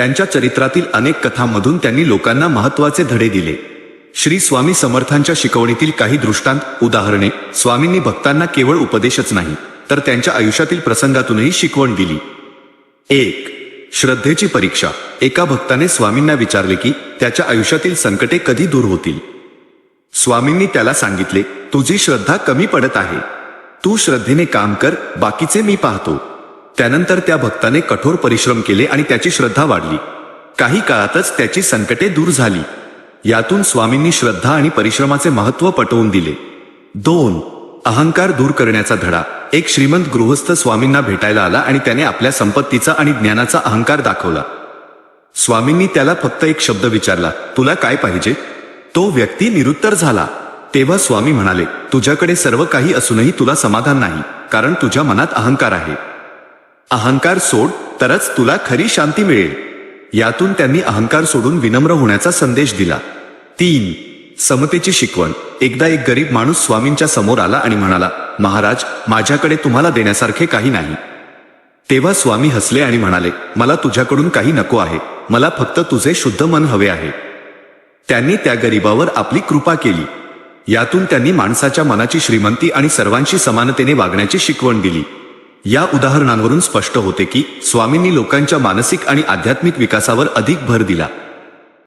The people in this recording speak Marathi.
त्यांच्या चरित्रातील अनेक कथांमधून त्यांनी लोकांना महत्त्वाचे धडे दिले. श्री स्वामी समर्थांच्या शिकवणीतील काही दृष्टांत उदाहरणे स्वामींनी भक्तांना केवळ उपदेशच नाही तर त्यांच्या आयुष्यातील प्रसंगातूनही शिकवण दिली. एक श्रद्धेची परीक्षा. एका भक्ताने स्वामींना विचारले की त्याच्या आयुष्यातील संकटे कधी दूर होतील? स्वामींनी त्याला सांगितले तुझी श्रद्धा कमी पडत आहे. तू श्रद्धेने काम कर बाकीचे मी पाहतो. त्यानंतर त्या भक्ताने कठोर परिश्रम केले आणि त्याची श्रद्धा वाढली. काही काळातच त्याची संकटे दूर झाली. यातून स्वामींनी श्रद्धा आणि परिश्रमाचे महत्त्व पटवून दिले. दोन अहंकार दूर करण्याचा धडा. एक श्रीमंत गृहस्थ स्वामींना भेटायला आला आणि त्याने आपल्या संपत्तीचा आणि ज्ञानाचा अहंकार दाखवला. स्वामींनी त्याला फक्त एक शब्द विचारला तुला काय पाहिजे? तो व्यक्ती निरुत्तर झाला. तेव्हा स्वामी म्हणाले तुझ्याकडे सर्व काही असूनही तुला समाधान नाही कारण तुझ्या मनात अहंकार आहे. अहंकार सोड तरच तुला खरी शांती मिळेल. यातून त्यांनी अहंकार सोडून विनम्र होण्याचा संदेश दिला. तीन समतेची शिकवण. एकदा एक गरीब माणूस स्वामींच्या समोर आला आणि म्हणाला महाराज माझ्याकडे तुम्हाला देण्यासारखे काही नाही. तेव्हा स्वामी हसले आणि म्हणाले मला तुझ्याकडून काही नको आहे. मला फक्त तुझे शुद्ध मन हवे आहे. त्यांनी त्या गरीबावर आपली कृपा केली. यातून त्यांनी माणसाच्या मनाची श्रीमंती आणि सर्वांशी समानतेने वागण्याची शिकवण दिली. या उदाहरणांवरून स्पष्ट होते की स्वामींनी लोकांच्या मानसिक आणि आध्यात्मिक विकासावर अधिक भर दिला.